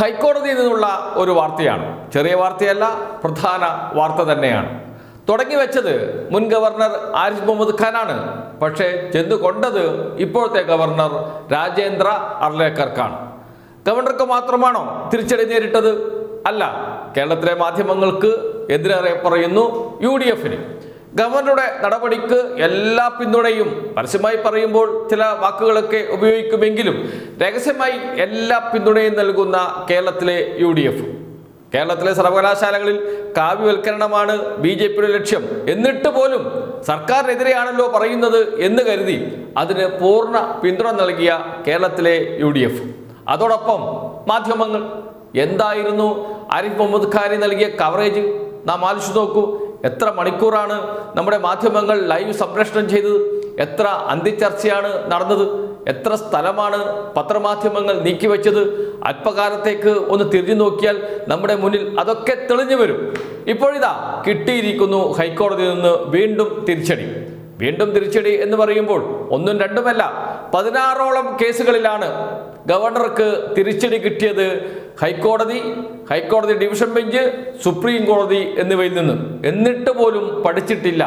ഹൈക്കോടതിയിൽ നിന്നുള്ള ഒരു വാർത്തയാണ്. ചെറിയ വാർത്തയല്ല പ്രധാന വാർത്ത തന്നെയാണ്. തുടങ്ങി വെച്ചത് മുൻ ഗവർണർ ആരിഫ് മുഹമ്മദ് ഖാനാണ്. പക്ഷേ ചെന്ന് കൊണ്ടത് ഇപ്പോഴത്തെ ഗവർണർ രാജേന്ദ്ര അർലേക്കർക്കാണ്. ഗവർണർക്ക് മാത്രമാണോ തിരിച്ചടി നേരിട്ടത്? അല്ല കേരളത്തിലെ മാധ്യമങ്ങൾക്ക് എതിരേറെ പറയുന്നു യു ഡി എഫിന്. ഗവർണറുടെ നടപടിക്ക് എല്ലാ പിന്തുണയും പരസ്യമായി പറയുമ്പോൾ ചില വാക്കുകളൊക്കെ ഉപയോഗിക്കുമെങ്കിലും രഹസ്യമായി എല്ലാ പിന്തുണയും നൽകുന്ന കേരളത്തിലെ യു ഡി എഫ് കേരളത്തിലെ സർവകലാശാലകളിൽ കാവ്യവൽക്കരണമാണ് ബി ജെ പിയുടെ ലക്ഷ്യം. എന്നിട്ട് പോലും സർക്കാരിനെതിരെയാണല്ലോ പറയുന്നത് എന്ന് കരുതി അതിന് പൂർണ പിന്തുണ നൽകിയ കേരളത്തിലെ യു ഡി എഫ് അതോടൊപ്പം മാധ്യമങ്ങൾ എന്തായിരുന്നു? ആരിഫ് മുഹമ്മദ് ഖാനി നൽകിയ കവറേജ് നാം ആലോചിച്ച് നോക്കൂ. എത്ര മണിക്കൂറാണ് നമ്മുടെ മാധ്യമങ്ങൾ ലൈവ് സംപ്രേഷണം ചെയ്തത്? എത്ര അന്ത്യചർച്ചയാണ് നടന്നത്? എത്ര സ്ഥലമാണ് പത്രമാധ്യമങ്ങൾ നീക്കിവെച്ചത്? അല്പകാലത്തേക്ക് ഒന്ന് തിരിഞ്ഞു നോക്കിയാൽ നമ്മുടെ മുന്നിൽ അതൊക്കെ തെളിഞ്ഞു വരും. ഇപ്പോഴിതാ കിട്ടിയിരിക്കുന്നു ഹൈക്കോടതിയിൽ നിന്ന് വീണ്ടും തിരിച്ചടി. വീണ്ടും തിരിച്ചടി എന്ന് പറയുമ്പോൾ ഒന്നും രണ്ടുമല്ല പതിനാറോളം കേസുകളിലാണ് ഗവർണർക്ക് തിരിച്ചടി കിട്ടിയത് ഹൈക്കോടതി ഹൈക്കോടതി ഡിവിഷൻ ബെഞ്ച് സുപ്രീം കോടതി എന്നിവയിൽ നിന്ന് എന്നിട്ട് പോലും പഠിച്ചിട്ടില്ല.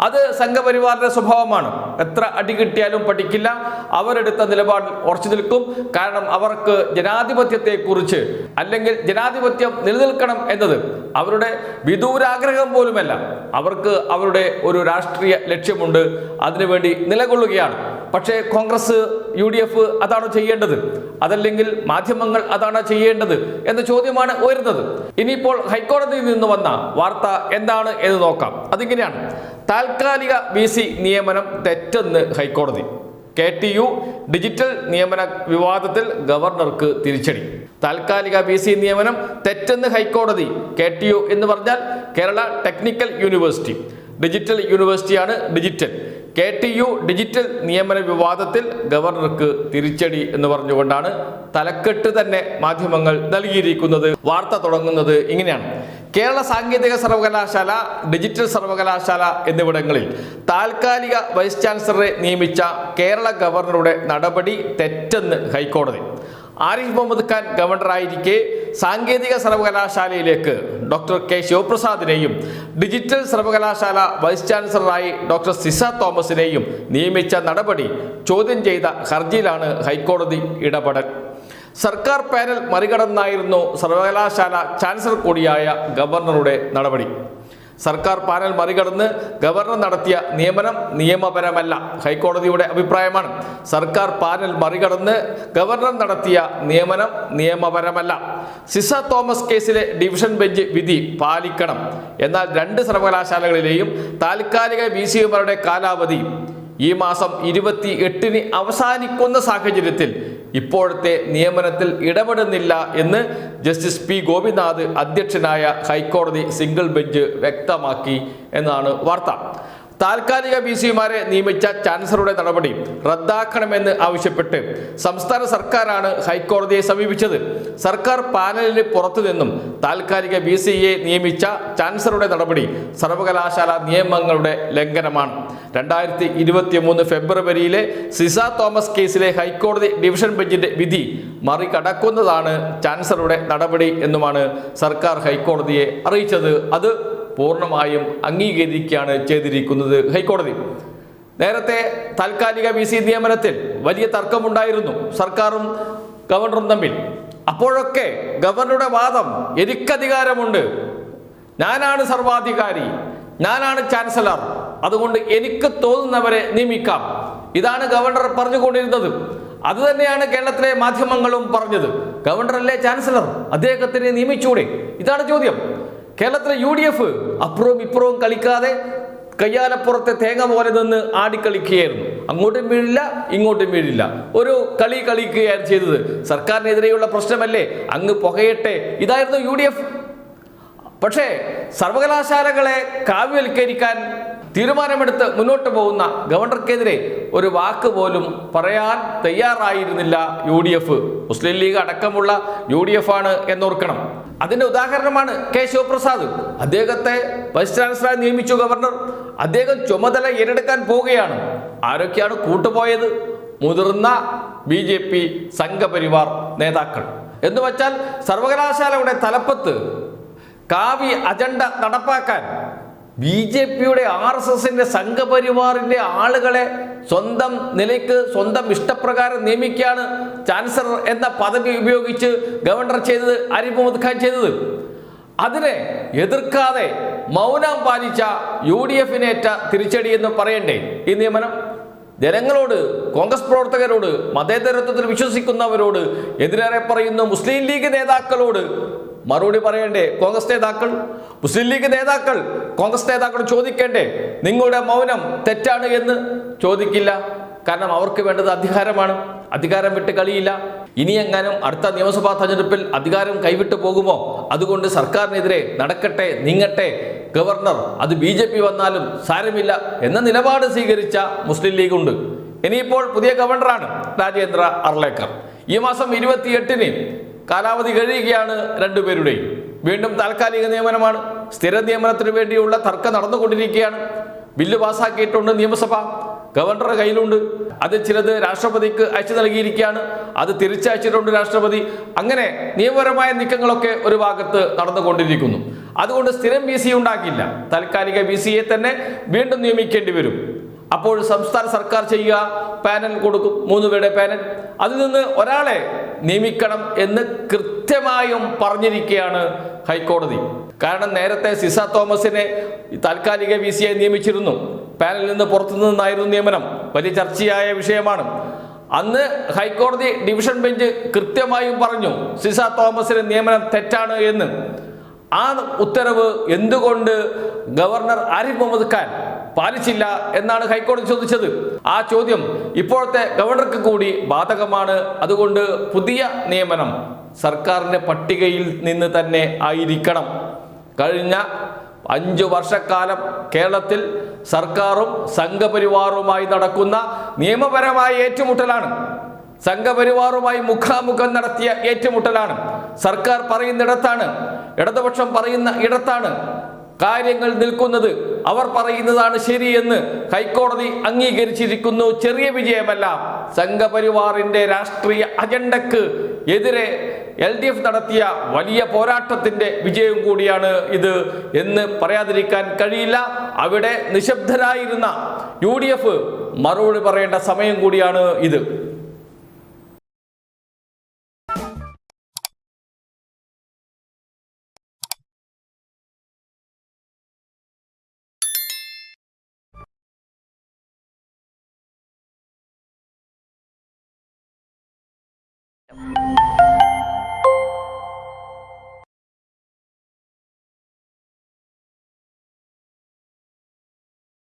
അത് സംഘപരിവാറിന്റെ സ്വഭാവമാണ്. എത്ര അടി കിട്ടിയാലും പഠിക്കില്ല. അവരെടുത്ത നിലപാടിൽ ഉറച്ചു നിൽക്കും. കാരണം അവർക്ക് ജനാധിപത്യത്തെക്കുറിച്ച് അല്ലെങ്കിൽ ജനാധിപത്യം നിലനിൽക്കണം എന്നത് അവരുടെ വിദൂരാഗ്രഹം പോലുമല്ല. അവർക്ക് അവരുടെ ഒരു രാഷ്ട്രീയ ലക്ഷ്യമുണ്ട്. അതിനുവേണ്ടി നിലകൊള്ളുകയാണ്. പക്ഷേ കോൺഗ്രസ് യു ഡി എഫ് അതാണോ ചെയ്യേണ്ടത്? അതല്ലെങ്കിൽ മാധ്യമങ്ങൾ അതാണോ ചെയ്യേണ്ടത് എന്ന ചോദ്യമാണ് ഉയരുന്നത്. ഇനിയിപ്പോൾ ഹൈക്കോടതിയിൽ നിന്ന് വന്ന വാർത്ത എന്താണ് എന്ന് നോക്കാം. അതിങ്ങനെയാണ്. താൽക്കാലിക ബി സി നിയമനം തെറ്റെന്ന് ഹൈക്കോടതി. കെ ടി യു ഡിജിറ്റൽ നിയമന വിവാദത്തിൽ ഗവർണർക്ക് തിരിച്ചടി. താൽക്കാലിക ബി സി നിയമനം തെറ്റെന്ന് ഹൈക്കോടതി കെ ടി യു എന്ന് പറഞ്ഞാൽ Kerala technical university. Digital യൂണിവേഴ്സിറ്റിയാണ് digital. K T U digital നിയമന വിവാദത്തിൽ ഗവർണർക്ക് തിരിച്ചടി എന്ന് പറഞ്ഞുകൊണ്ടാണ് തലക്കെട്ട് തന്നെ മാധ്യമങ്ങൾ നൽകിയിരിക്കുന്നത്. വാർത്ത തുടങ്ങുന്നത് ഇങ്ങനെയാണ്. കേരള സാങ്കേതിക സർവകലാശാല ഡിജിറ്റൽ സർവകലാശാല എന്നിവിടങ്ങളിൽ താൽക്കാലിക വൈസ് ചാൻസലറെ നിയമിച്ച കേരള ഗവർണറുടെ നടപടി തെറ്റെന്ന് ഹൈക്കോടതി. ആരിഫ് മുഹമ്മദ് ഖാൻ ഗവർണറായിരിക്കെ സാങ്കേതിക സർവകലാശാലയിലേക്ക് ഡോക്ടർ കെ ശിവപ്രസാദിനെയും ഡിജിറ്റൽ സർവകലാശാല വൈസ് ചാൻസലറായി ഡോക്ടർ സിസ തോമസിനെയും നിയമിച്ച നടപടി ചോദ്യം ചെയ്ത ഹർജിയിലാണ് ഹൈക്കോടതി ഇടപെടൽ. സർക്കാർ പാനൽ മറികടന്നായിരുന്നു സർവകലാശാല ചാൻസലർ കൂടിയായ ഗവർണറുടെ നടപടി. സർക്കാർ പാനൽ മറികടന്ന് ഗവർണർ നടത്തിയ നിയമനം നിയമപരമല്ല. ഹൈക്കോടതിയുടെ അഭിപ്രായമാണ്. സർക്കാർ പാനൽ മറികടന്ന് ഗവർണർ നടത്തിയ നിയമനം നിയമപരമല്ല. സിസ തോമസ് കേസിലെ ഡിവിഷൻ ബെഞ്ച് വിധി പാലിക്കണം. എന്നാൽ രണ്ട് സർവകലാശാലകളിലെയും താൽക്കാലിക വി സിമാരുടെ കാലാവധി ഈ മാസം ഇരുപത്തി എട്ടിന് അവസാനിക്കുന്ന സാഹചര്യത്തിൽ ഇപ്പോഴത്തെ നിയമനത്തിൽ ഇടപെടുന്നില്ല എന്ന് ജസ്റ്റിസ് പി ഗോപിനാഥ് അധ്യക്ഷനായ ഹൈക്കോടതി സിംഗിൾ ബെഞ്ച് വ്യക്തമാക്കി എന്നാണ് വാർത്ത. താൽക്കാലിക ബി സിമാരെ നിയമിച്ച ചാൻസലറുടെ നടപടി റദ്ദാക്കണമെന്ന് ആവശ്യപ്പെട്ട് സംസ്ഥാന സർക്കാരാണ് ഹൈക്കോടതിയെ സമീപിച്ചത്. സർക്കാർ പാനലിന് പുറത്തു നിന്നും താൽക്കാലിക ബി സിയെ നിയമിച്ച ചാൻസലറുടെ നടപടി സർവകലാശാല നിയമങ്ങളുടെ ലംഘനമാണ്. രണ്ടായിരത്തി ഇരുപത്തി മൂന്ന് ഫെബ്രുവരിയിലെ സിസ തോമസ് കേസിലെ ഹൈക്കോടതി ഡിവിഷൻ ബെഞ്ചിന്റെ വിധി മറികടക്കുന്നതാണ് ചാൻസലറുടെ നടപടി എന്നുമാണ് സർക്കാർ ഹൈക്കോടതിയെ അറിയിച്ചത്. അത് പൂർണമായും അംഗീകരിക്കുകയാണ് ചെയ്തിരിക്കുന്നത് ഹൈക്കോടതി. നേരത്തെ താൽക്കാലിക വി സി നിയമനത്തിൽ വലിയ തർക്കമുണ്ടായിരുന്നു സർക്കാരും ഗവർണറും തമ്മിൽ. അപ്പോഴൊക്കെ ഗവർണറുടെ വാദം എനിക്കധികാരമുണ്ട്. ഞാനാണ് സർവാധികാരി. ഞാനാണ് ചാൻസലർ. അതുകൊണ്ട് എനിക്ക് തോന്നുന്നവരെ നിയമിക്കാം. ഇതാണ് ഗവർണർ പറഞ്ഞുകൊണ്ടിരുന്നത്. അത് തന്നെയാണ് കേരളത്തിലെ മാധ്യമങ്ങളും പറഞ്ഞത്. ഗവർണറല്ലേ ചാൻസലർ? അദ്ദേഹത്തിനെ നിയമിച്ചൂടെ? ഇതാണ് ചോദ്യം. കേരളത്തിലെ യു ഡി എഫ് അപ്പുറവും ഇപ്പുറവും കളിക്കാതെ കയ്യാലപ്പുറത്തെ തേങ്ങ പോലെ നിന്ന് ആടിക്കളിക്കുകയായിരുന്നു. അങ്ങോട്ടും വീഴില്ല ഇങ്ങോട്ടും വീഴില്ല. ഒരു കളി കളിക്കുകയാണ് ചെയ്തത്. സർക്കാരിനെതിരെയുള്ള പ്രശ്നമല്ലേ? അങ്ങ് പുകയട്ടെ. ഇതായിരുന്നു യു ഡി എഫ് പക്ഷേ സർവകലാശാലകളെ കാവ്യവൽക്കരിക്കാൻ തീരുമാനമെടുത്ത് മുന്നോട്ട് പോകുന്ന ഗവർണർക്കെതിരെ ഒരു വാക്ക് പോലും പറയാൻ തയ്യാറായിരുന്നില്ല യു മുസ്ലിം ലീഗ് അടക്കമുള്ള യു ആണ് എന്നോർക്കണം. അതിന്റെ ഉദാഹരണമാണ് കെ ശിവപ്രസാദ്. അദ്ദേഹത്തെ വൈസ് ചാൻസലറായി നിയമിച്ചു ഗവർണർ അദ്ദേഹം ചുമതല ഏറ്റെടുക്കാൻ പോവുകയാണ്. ആരൊക്കെയാണ് കൂട്ടുപോയത്? മുതിർന്ന ബി ജെ പി സംഘപരിവാർ നേതാക്കൾ. എന്ന് വച്ചാൽ സർവകലാശാലയുടെ തലപ്പത്ത് കാവി അജണ്ട നടപ്പാക്കാൻ ബി ജെ പിയുടെ ആർ എസ് എസിന്റെ സംഘപരിവാറിന്റെ ആളുകളെ സ്വന്തം നിലയ്ക്ക് സ്വന്തം ഇഷ്ടപ്രകാരം നിയമിക്കുകയാണ് ചാൻസലർ എന്ന പദവി ഉപയോഗിച്ച് ഗവർണർ ചെയ്തത് ആരിഫ് മുഹമ്മദ് ഖാൻ ചെയ്തത്. അതിനെ എതിർക്കാതെ മൗനം പാലിച്ച യു ഡി എഫിനേറ്റ തിരിച്ചടി എന്ന് പറയണ്ടേ? ഈ നിയമനം ജനങ്ങളോട് കോൺഗ്രസ് പ്രവർത്തകരോട് മതേതരത്വത്തിൽ വിശ്വസിക്കുന്നവരോട് എതിരേറെ പറയുന്ന മുസ്ലിം ലീഗ് നേതാക്കളോട് മറുപടി പറയണ്ടേ കോൺഗ്രസ് നേതാക്കൾ മുസ്ലിം ലീഗ് നേതാക്കൾ കോൺഗ്രസ് നേതാക്കൾ ചോദിക്കേണ്ടേ നിങ്ങളുടെ മൗനം തെറ്റാണ് എന്ന് ചോദിക്കില്ല. കാരണം അവർക്ക് വേണ്ടത് അധികാരമാണ്. അധികാരം വിട്ട് കളിയില്ല. ഇനി എങ്ങാനും അടുത്ത നിയമസഭാ തെരഞ്ഞെടുപ്പിൽ അധികാരം കൈവിട്ടു പോകുമോ? അതുകൊണ്ട് സർക്കാരിനെതിരെ നടക്കട്ടെ നീങ്ങട്ടെ. ഗവർണർ അത് ബി ജെ പി വന്നാലും സാരമില്ല എന്ന നിലപാട് സ്വീകരിച്ച മുസ്ലിം ലീഗ് ഉണ്ട്. ഇനിയിപ്പോൾ പുതിയ ഗവർണറാണ് രാജേന്ദ്ര അർലേക്കർ. ഈ മാസം ഇരുപത്തിയെട്ടിന് കാലാവധി കഴിയുകയാണ് രണ്ടുപേരുടെയും. വീണ്ടും താൽക്കാലിക നിയമനമാണ്. സ്ഥിര നിയമനത്തിന് വേണ്ടിയുള്ള തർക്കം നടന്നുകൊണ്ടിരിക്കുകയാണ്. ബില്ല് പാസ്സാക്കിയിട്ടുണ്ട് നിയമസഭ. ഗവർണറുടെ കയ്യിലുണ്ട്. അത് ചിലത് രാഷ്ട്രപതിക്ക് അയച്ചു നൽകിയിരിക്കുകയാണ്. അത് തിരിച്ചയച്ചിട്ടുണ്ട് രാഷ്ട്രപതി. അങ്ങനെ നിയമപരമായ നീക്കങ്ങളൊക്കെ ഒരു ഭാഗത്ത് നടന്നുകൊണ്ടിരിക്കുന്നു. അതുകൊണ്ട് സ്ഥിരം ബി സി ഉണ്ടാക്കില്ല. താൽക്കാലിക ബി സിയെ തന്നെ വീണ്ടും നിയമിക്കേണ്ടി വരും. അപ്പോൾ സംസ്ഥാന സർക്കാർ ചെയ്യുക. പാനൽ കൊടുക്കും. മൂന്ന് പേരുടെ പാനൽ. അതിൽ നിന്ന് ഒരാളെ നിയമിക്കണം എന്ന് കൃത്യമായും പറഞ്ഞിരിക്കുകയാണ് ഹൈക്കോടതി. കാരണം നേരത്തെ സിസ തോമസിനെ താൽക്കാലിക വി സിയെ നിയമിച്ചിരുന്നു. പാനലിൽ നിന്ന് പുറത്തു നിന്നായിരുന്നു നിയമനം. വലിയ ചർച്ചയായ വിഷയമാണ്. അന്ന് ഹൈക്കോടതി ഡിവിഷൻ ബെഞ്ച് കൃത്യമായും പറഞ്ഞു സിസ തോമസിന് നിയമനം തെറ്റാണ് എന്ന്. ആ ഉത്തരവ് എന്തുകൊണ്ട് ഗവർണർ ആരിഫ് മുഹമ്മദ് ഖാൻ പാലിച്ചില്ല എന്നാണ് ഹൈക്കോടതി ചോദിച്ചത്. ആ ചോദ്യം ഇപ്പോഴത്തെ ഗവർണർക്ക് കൂടി ബാധകമാണ്. അതുകൊണ്ട് പുതിയ നിയമനം സർക്കാരിന്റെ പട്ടികയിൽ നിന്ന് തന്നെ ആയിരിക്കണം. കഴിഞ്ഞ അഞ്ചു വർഷക്കാലം കേരളത്തിൽ സർക്കാരും സംഘപരിവാറുമായി നടക്കുന്ന നിയമപരമായ ഏറ്റുമുട്ടലാണ്. സംഘപരിവാറുമായി മുഖാമുഖം നടത്തിയ ഏറ്റുമുട്ടലാണ്. സർക്കാർ പറയുന്നിടത്താണ് ഇടതുപക്ഷം പറയുന്ന ഇടത്താണ് കാര്യങ്ങൾ നിൽക്കുന്നത് അവർ പറയുന്നതാണ് ശരിയെന്ന് ഹൈക്കോടതി അംഗീകരിച്ചിരിക്കുന്നു. ചെറിയ വിജയമല്ല. സംഘപരിവാറിന്റെ രാഷ്ട്രീയ അജണ്ടക്ക് എതിരെ എൽ ഡി എഫ് നടത്തിയ വലിയ പോരാട്ടത്തിന്റെ വിജയം കൂടിയാണ് ഇത് എന്ന് പറയാതിരിക്കാൻ കഴിയില്ല. അവിടെ നിശബ്ദരായിരുന്ന യു ഡി എഫ് മറുപടി പറയേണ്ട സമയം കൂടിയാണ് ഇത്. you.